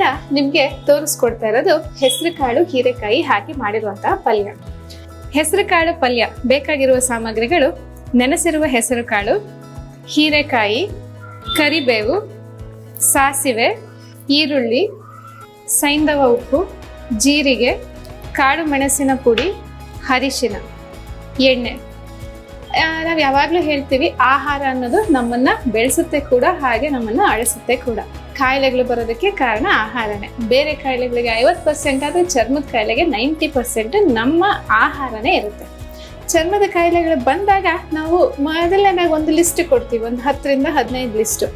ಇವತ್ತಿಂದ ನಿಮ್ಗೆ ತೋರಿಸ್ಕೊಡ್ತಾ ಇರೋದು ಹೆಸರು ಕಾಳು, ಹೀರೆಕಾಯಿ ಹಾಕಿ ಮಾಡಿರುವಂತಹ ಪಲ್ಯ. ಹೆಸರು ಕಾಳು, ಪಲ್ಯ ಬೇಕಾಗಿರುವ ಸಾಮಗ್ರಿಗಳು ನೆನೆಸಿರುವ ಹೆಸರು ಕಾಳು, ಹೀರೆಕಾಯಿ, ಕರಿಬೇವು, ಸಾಸಿವೆ, ಈರುಳ್ಳಿ ಸೈಂಧವ ಉಪ್ಪು, ಜೀರಿಗೆ, ಕಾಳು ಮೆಣಸಿನ ಪುಡಿ, ಅರಿಶಿನ, ಎಣ್ಣೆ. ನಾವು ಯಾವಾಗಲೂ ಹೇಳ್ತೀವಿ ಆಹಾರ ಅನ್ನೋದು ನಮ್ಮನ್ನು ಬೆಳೆಸುತ್ತೆ ಕೂಡ ಹಾಗೆ ನಮ್ಮನ್ನು ಅಳಿಸುತ್ತೆ ಕೂಡ. ಕಾಯಿಲೆಗಳು ಬರೋದಕ್ಕೆ ಕಾರಣ ಆಹಾರನೇ. ಬೇರೆ ಕಾಯಿಲೆಗಳಿಗೆ ಐವತ್ತು ಪರ್ಸೆಂಟ್ ಆದರೆ ಚರ್ಮದ ಕಾಯಿಲೆಗೆ ನೈಂಟಿ ಪರ್ಸೆಂಟ್ ನಮ್ಮ ಆಹಾರನೇ ಇರುತ್ತೆ. ಚರ್ಮದ ಕಾಯಿಲೆಗಳು ಬಂದಾಗ ನಾವು ಮೊದಲನೇದಾಗಿ ಒಂದು ಲಿಸ್ಟ್ ಕೊಡ್ತೀವಿ, ಒಂದು ಹತ್ತರಿಂದ ಹದಿನೈದು ಲಿಸ್ಟು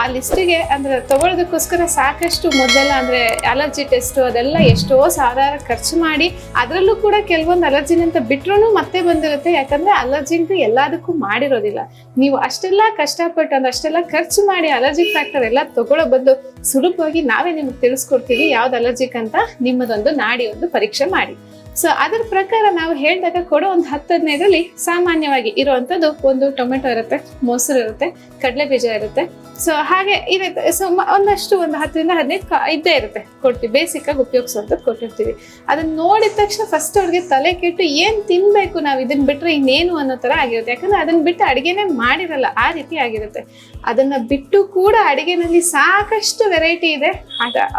ಆ ಲಿಸ್ಟಿಗೆ ಅಂದ್ರೆ ತಗೊಳ್ಳೋದಕ್ಕೋಸ್ಕರ ಸಾಕಷ್ಟು ಮೊದಲೆಲ್ಲ ಅಂದ್ರೆ ಅಲರ್ಜಿ ಟೆಸ್ಟ್ ಅದೆಲ್ಲ ಎಷ್ಟೋ ಸಾವಿರಾರು ಖರ್ಚು ಮಾಡಿ ಅದರಲ್ಲೂ ಕೂಡ ಕೆಲವೊಂದು ಅಲರ್ಜಿನ ಅಂತ ಬಿಟ್ರು ಮತ್ತೆ ಬಂದಿರುತ್ತೆ. ಯಾಕಂದ್ರೆ ಅಲರ್ಜಿ ಅಂತ ಎಲ್ಲದಕ್ಕೂ ಮಾಡಿರೋದಿಲ್ಲ. ನೀವು ಅಷ್ಟೆಲ್ಲ ಕಷ್ಟಪಟ್ಟು ಅಂದ್ರೆ ಅಷ್ಟೆಲ್ಲ ಖರ್ಚು ಮಾಡಿ ಅಲರ್ಜಿಕ್ ಫ್ಯಾಕ್ಟರ್ ಎಲ್ಲ ತಗೊಳ್ಳೋ ಬಂದು ಸುಲಭವಾಗಿ ನಾವೇ ನಿಮ್ಗೆ ತಿಳಿಸ್ಕೊಡ್ತೀವಿ ಯಾವ್ದು ಅಲರ್ಜಿಕ್ ಅಂತ ನಿಮ್ಮದೊಂದು ನಾಡಿ ಒಂದು ಪರೀಕ್ಷೆ ಮಾಡಿ. ಸೊ ಅದರ ಪ್ರಕಾರ ನಾವು ಹೇಳಿದಾಗ ಕೊಡೋ ಒಂದು ಹತ್ತು ಹದಿನೈದರಲ್ಲಿ ಸಾಮಾನ್ಯವಾಗಿ ಇರುವಂಥದ್ದು ಒಂದು ಟೊಮೆಟೊ ಇರುತ್ತೆ, ಮೊಸರು ಇರುತ್ತೆ ಕಡಲೆ ಬೀಜ ಇರುತ್ತೆ. ಸೊ ಹಾಗೆ ಇರುತ್ತೆ. ಸೊ ಒಂದಷ್ಟು ಒಂದು ಹತ್ತರಿಂದ ಹದಿನೈದು ಇದ್ದೇ ಇರುತ್ತೆ. ಕೊಡ್ತೀವಿ. ಆಗಿ ಉಪಯೋಗಿಸುವಂಥದ್ದು ಕೊಟ್ಟಿರ್ತೀವಿ. ಅದನ್ನ ನೋಡಿದ ತಕ್ಷಣ ಫಸ್ಟ್ ಅವ್ರಿಗೆ ತಲೆ ಕೆಟ್ಟು ಏನು ತಿನ್ನಬೇಕು ನಾವು ಇದನ್ನ ಬಿಟ್ಟರೆ ಇನ್ನೇನು ಅನ್ನೋ ಥರ ಆಗಿರುತ್ತೆ. ಯಾಕಂದ್ರೆ ಅದನ್ನ ಬಿಟ್ಟು ಅಡುಗೆನೇ ಮಾಡಿರಲ್ಲ, ಆ ರೀತಿ ಆಗಿರುತ್ತೆ. ಅದನ್ನ ಬಿಟ್ಟು ಕೂಡ ಅಡುಗೆನಲ್ಲಿ ಸಾಕಷ್ಟು ವೆರೈಟಿ ಇದೆ.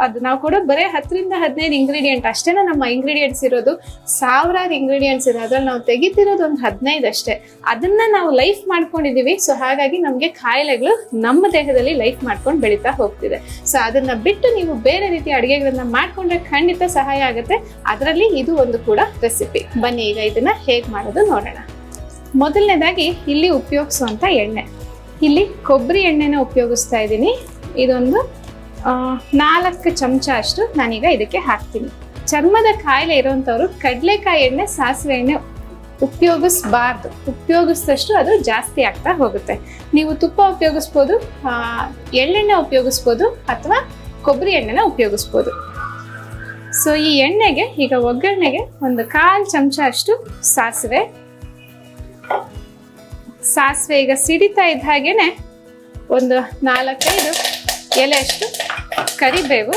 ಅದ ನಾವು ಕೂಡ ಬರೀ ಹತ್ತರಿಂದ ಹದಿನೈದು ಇಂಗ್ರೀಡಿಯೆಂಟ್ ಅಷ್ಟೇನೆ ನಮ್ಮ ಇಂಗ್ರೀಡಿಯೆಂಟ್ಸ್ ಇರೋದು. ಸಾವಿರಾರು ಇಂಗ್ರೀಡಿಯೆಂಟ್ಸ್ ಇದೆ. ಅದ್ರಲ್ಲಿ ನಾವು ತೆಗಿತಿರೋದು ಒಂದು ಹದಿನೈದು ಅಷ್ಟೇ. ಅದನ್ನ ನಾವು ಲೈಫ್ ಮಾಡ್ಕೊಂಡಿದೀವಿ. ಸೊ ಹಾಗಾಗಿ ನಮಗೆ ಕಾಯಿಲೆಗಳು ನಮ್ಮ ದೇಹದಲ್ಲಿ ಲೈಫ್ ಮಾಡ್ಕೊಂಡು ಬೆಳೀತಾ ಹೋಗ್ತಿದೆ. ಸೊ ಅದನ್ನ ಬಿಟ್ಟು ನೀವು ಬೇರೆ ರೀತಿಯ ಅಡುಗೆಗಳನ್ನ ಮಾಡ್ಕೊಂಡ್ರೆ ಖಂಡಿತ ಸಹಾಯ ಆಗುತ್ತೆ. ಅದರಲ್ಲಿ ಇದು ಒಂದು ಕೂಡ ರೆಸಿಪಿ ಬನ್ನಿ, ಈಗ ಇದನ್ನ ಹೇಗೆ ಮಾಡೋದು ನೋಡೋಣ. ಮೊದಲನೇದಾಗಿ ಇಲ್ಲಿ ಉಪಯೋಗಿಸುವಂತ ಎಣ್ಣೆ. ಇಲ್ಲಿ ಕೊಬ್ಬರಿ ಎಣ್ಣೆನ ಉಪಯೋಗಿಸ್ತಾ ಇದ್ದೀನಿ. ಇದೊಂದು ನಾಲ್ಕು ಚಮಚ ಅಷ್ಟು ನಾನೀಗ ಇದಕ್ಕೆ ಹಾಕ್ತೀನಿ. ಚರ್ಮದ ಕಾಯಿಲೆ ಇರುವಂಥವ್ರು ಕಡಲೆಕಾಯಿ ಎಣ್ಣೆ, ಸಾಸಿವೆ ಎಣ್ಣೆ ಉಪಯೋಗಿಸ್ಬಾರ್ದು. ಉಪಯೋಗಿಸಿದಷ್ಟು ಅದು ಜಾಸ್ತಿ ಆಗ್ತಾ ಹೋಗುತ್ತೆ. ನೀವು ತುಪ್ಪ ಉಪಯೋಗಿಸ್ಬೋದು ಎಳ್ಳೆಣ್ಣೆ ಉಪಯೋಗಿಸ್ಬೋದು ಅಥವಾ ಕೊಬ್ಬರಿ ಎಣ್ಣೆನ ಉಪಯೋಗಿಸ್ಬೋದು. ಸೊ ಈ ಎಣ್ಣೆಗೆ, ಈಗ ಒಗ್ಗರಣೆಗೆ ಒಂದು ಕಾಲು ಚಮಚ ಅಷ್ಟು ಸಾಸಿವೆ. ಸಾಸಿವೆ ಈಗ ಸಿಡಿತಾ ಇದ್ದ ಹಾಗೇನೆ ಒಂದು ನಾಲ್ಕೈದು ಎಲೆ ಅಷ್ಟು ಕರಿಬೇವು.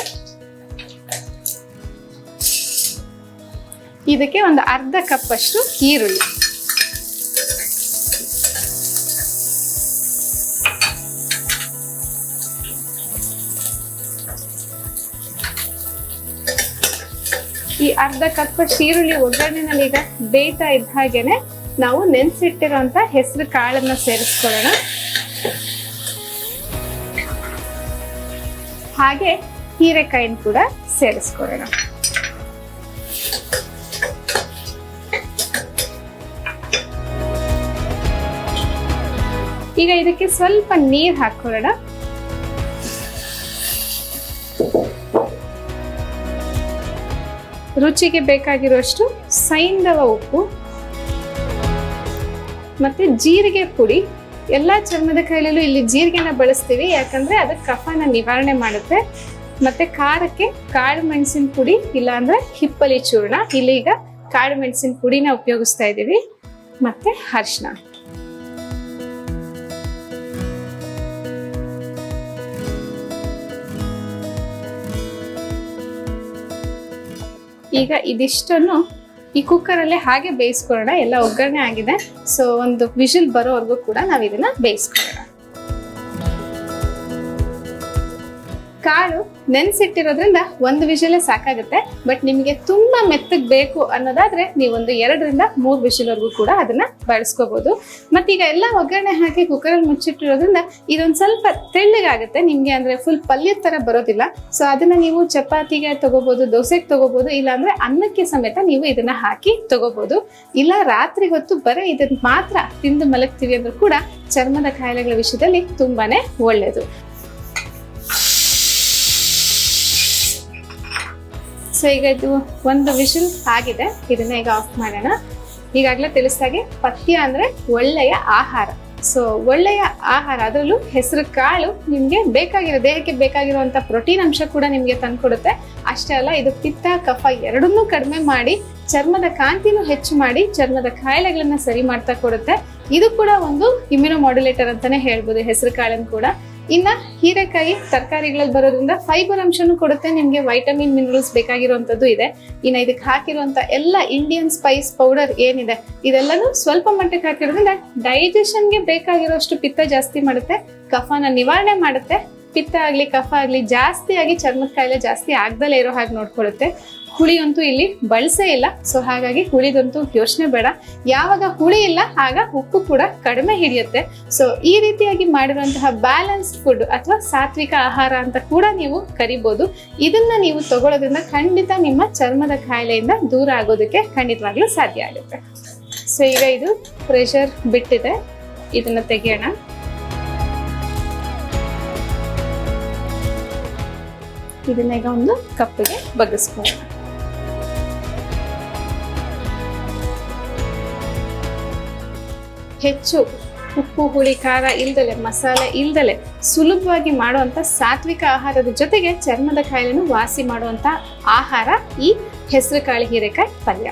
ಇದಕ್ಕೆ ಒಂದು ಅರ್ಧ ಕಪ್ ಅಷ್ಟು ಈರುಳ್ಳಿ. ಈ ಅರ್ಧ ಕಪ್ ಅಷ್ಟು ಈರುಳ್ಳಿ ಒಗ್ಗರಣೆನಲ್ಲಿ ಈಗ ಬೇಯ್ತಾ ಇದ್ದ ಹಾಗೇನೆ ನಾವು ನೆನ್ಸಿಟ್ಟಿರುವಂತ ಹೆಸರು ಕಾಳನ್ನ ಸೇರಿಸ್ಕೊಳ್ಳೋಣ. ಹಾಗೆ ಹೀರೆಕಾಯಿನ ಕೂಡ ಸೇರಿಸ್ಕೊಳ್ಳೋಣ. ಈಗ ಇದಕ್ಕೆ ಸ್ವಲ್ಪ ನೀರು ಹಾಕೊಳ್ಳೋಣ ರುಚಿಗೆ ಬೇಕಾಗಿರುವಷ್ಟು ಸೈಂಧವ ಉಪ್ಪು ಮತ್ತೆ ಜೀರಿಗೆ ಪುಡಿ. ಎಲ್ಲ ಚರ್ಮದ ಕೈಲಲ್ಲೂ ಇಲ್ಲಿ ಜೀರಿಗೆನ ಬಳಸ್ತೀವಿ, ಯಾಕಂದ್ರೆ ಅದು ಕಫನ ನಿವಾರಣೆ ಮಾಡುತ್ತೆ. ಮತ್ತೆ ಖಾರಕ್ಕೆ ಕಾಳು ಮೆಣಸಿನ ಪುಡಿ, ಇಲ್ಲಾಂದ್ರೆ ಹಿಪ್ಪಲಿ ಚೂರ್ಣ. ಇಲ್ಲಿ ಈಗ ಕಾಳು ಮೆಣಸಿನ ಪುಡಿನ ಉಪಯೋಗಿಸ್ತಾ ಇದ್ದೀವಿ ಮತ್ತೆ ಅರಿಶಿನ ಈಗ ಇದಿಷ್ಟನ್ನು ಈ ಕುಕ್ಕರಲ್ಲೇ ಹಾಗೆ ಬೇಯಿಸ್ಕೊಳ್ಳೋಣ. ಎಲ್ಲ ಒಗ್ಗರಣೆ ಆಗಿದೆ. ಸೊ ಒಂದು ವಿಷಲ್ ಬರೋವರೆಗೂ ಕೂಡ ನಾವು ಇದನ್ನ ಬೇಯಿಸ್ಕೊಳ್ಳೋಣ. ಕಾಳು ನೆನ್ಸಿಟ್ಟಿರೋದ್ರಿಂದ ಒಂದು ವಿಷಲೇ ಸಾಕಾಗುತ್ತೆ ಬಟ್ ನಿಮಗೆ ತುಂಬಾ ಮೆತ್ತಗ್ ಬೇಕು ಅನ್ನೋದಾದ್ರೆ ನೀವೊಂದು ಎರಡರಿಂದ ಮೂರು ವಿಷಲ್ವರೆಗೂ ಕೂಡ ಅದನ್ನ ಬಳಸ್ಕೋಬಹುದು ಮತ್ತೀಗ ಎಲ್ಲ ಒಗ್ಗರಣೆ ಹಾಕಿ ಕುಕ್ಕರಲ್ಲಿ ಮುಚ್ಚಿಟ್ಟಿರೋದ್ರಿಂದ ಇದೊಂದು ಸ್ವಲ್ಪ ತೆಳ್ಳಗಾಗುತ್ತೆ, ನಿಮ್ಗೆ ಅಂದ್ರೆ ಫುಲ್ ಪಲ್ಯ ತರ ಬರೋದಿಲ್ಲ. ಸೊ ಅದನ್ನ ನೀವು ಚಪಾತಿಗೆ ತಗೋಬಹುದು ದೋಸೆಗೆ ತಗೋಬಹುದು ಇಲ್ಲಾಂದ್ರೆ ಅನ್ನಕ್ಕೆ ಸಮೇತ ನೀವು ಇದನ್ನ ಹಾಕಿ ತಗೋಬಹುದು ಇಲ್ಲ ರಾತ್ರಿ ಹೊತ್ತು ಬರೀ ಇದನ್ನ ಮಾತ್ರ ತಿಂದು ಮಲಗ್ತೀವಿ ಅಂದ್ರೂ ಕೂಡ ಚರ್ಮದ ಕಾಯಿಲೆಗಳ ವಿಷಯದಲ್ಲಿ ತುಂಬಾನೇ ಒಳ್ಳೆಯದು ಸೊ ಈಗ ಇದು ಒಂದು ವಿಷಲ್ ಆಗಿದೆ. ಇದನ್ನ ಈಗ ಆಫ್ ಮಾಡೋಣ. ಈಗಾಗಲೇ ತಿಳಿಸ್ದಾಗೆ ಪಥ್ಯ ಅಂದ್ರೆ ಒಳ್ಳೆಯ ಆಹಾರ. ಸೊ ಒಳ್ಳೆಯ ಆಹಾರ ಅದರಲ್ಲೂ ಹೆಸರು ಕಾಳು ನಿಮಗೆ ಬೇಕಾಗಿರೋ, ದೇಹಕ್ಕೆ ಬೇಕಾಗಿರುವಂಥ ಪ್ರೋಟೀನ್ ಅಂಶ ಕೂಡ ನಿಮಗೆ ತಂದ್ಕೊಡುತ್ತೆ. ಅಷ್ಟೇ ಅಲ್ಲ, ಇದು ಪಿತ್ತ, ಕಫ ಎರಡನ್ನೂ ಕಡಿಮೆ ಮಾಡಿ ಚರ್ಮದ ಕಾಂತಿನೂ ಹೆಚ್ಚು ಮಾಡಿ ಚರ್ಮದ ಕಾಯಿಲೆಗಳನ್ನ ಸರಿ ಮಾಡ್ತಾ ಕೊಡುತ್ತೆ. ಇದು ಕೂಡ ಒಂದು ಇಮ್ಯುನೋ ಮಾಡ್ಯುಲೇಟರ್ ಅಂತಾನೆ ಹೇಳ್ಬೋದು, ಹೆಸರು ಕಾಳನ್ನು ಕೂಡ. ಇನ್ನ ಹೀರೆಕಾಯಿ ತರಕಾರಿಗಳಲ್ಲಿ ಬರೋದ್ರಿಂದ ಫೈಬರ್ ಅಂಶನೂ ಕೊಡುತ್ತೆ, ನಿಮ್ಗೆ ವೈಟಮಿನ್ ಮಿನರಲ್ಸ್ ಬೇಕಾಗಿರುವಂತದ್ದು ಇದೆ. ಇನ್ನ ಇದಕ್ಕೆ ಹಾಕಿರುವಂತ ಎಲ್ಲ ಇಂಡಿಯನ್ ಸ್ಪೈಸ್ ಪೌಡರ್ ಏನಿದೆ, ಇದೆಲ್ಲನೂ ಸ್ವಲ್ಪ ಮಟ್ಟಕ್ಕೆ ಹಾಕಿರೋದ್ರಿಂದ ಡೈಜೆಷನ್ಗೆ ಬೇಕಾಗಿರೋಷ್ಟು ಪಿತ್ತ ಜಾಸ್ತಿ ಮಾಡುತ್ತೆ, ಕಫನ ನಿವಾರಣೆ ಮಾಡುತ್ತೆ. ಪಿತ್ತ ಆಗ್ಲಿ, ಕಫ ಆಗ್ಲಿ ಜಾಸ್ತಿ ಆಗಿ ಚರ್ಮದ ಕಾಯಿಲೆ ಜಾಸ್ತಿ ಆಗ್ದಲೇ ಇರೋ ಹಾಗೆ ನೋಡ್ಕೊಳ್ಳುತ್ತೆ. ಹುಳಿ ಅಂತೂ ಇಲ್ಲಿ ಬಳಸೇ ಇಲ್ಲ. ಸೊ ಹಾಗಾಗಿ ಹುಳಿದಂತೂ ಯೋಚನೆ ಬೇಡ. ಯಾವಾಗ ಹುಳಿ ಇಲ್ಲ, ಆಗ ಉಪ್ಪು ಕೂಡ ಕಡಿಮೆ ಹಿಡಿಯುತ್ತೆ. ಸೊ ಈ ರೀತಿಯಾಗಿ ಮಾಡಿರುವಂತಹ ಬ್ಯಾಲೆನ್ಸ್ಡ್ ಫುಡ್ ಅಥವಾ ಸಾತ್ವಿಕ ಆಹಾರ ಅಂತ ಕೂಡ ನೀವು ಕರಿಬಹುದು ಇದನ್ನ ನೀವು ತಗೊಳ್ಳೋದ್ರಿಂದ ಖಂಡಿತ ನಿಮ್ಮ ಚರ್ಮದ ಕಾಯಿಲೆಯಿಂದ ದೂರ ಆಗೋದಕ್ಕೆ ಖಂಡಿತವಾಗ್ಲೂ ಸಾಧ್ಯ ಆಗುತ್ತೆ. ಸೊ ಈಗ ಇದು ಪ್ರೆಷರ್ ಬಿಟ್ಟಿದೆ. ಇದನ್ನ ತೆಗೆಯೋಣ. ಇದನ್ನ ಈಗ ಒಂದು ಕಪ್ಪಿಗೆ ಬಗ್ಗಿಸ್ಕೊಳ್ಳೋಣ. ಹೆಚ್ಚು ಉಪ್ಪು, ಹುಳಿ, ಖಾರ ಇಲ್ದಲೆ, ಮಸಾಲೆ ಇಲ್ದಲೆ ಸುಲಭವಾಗಿ ಮಾಡುವಂತ ಸಾತ್ವಿಕ ಆಹಾರದ ಜೊತೆಗೆ ಚರ್ಮದ ಕಾಯಿಲೆನು ವಾಸಿ ಮಾಡುವಂತ ಆಹಾರ ಈ ಹೆಸರು ಕಾಳು ಹೀರೆಕಾಯಿ ಪಲ್ಯ.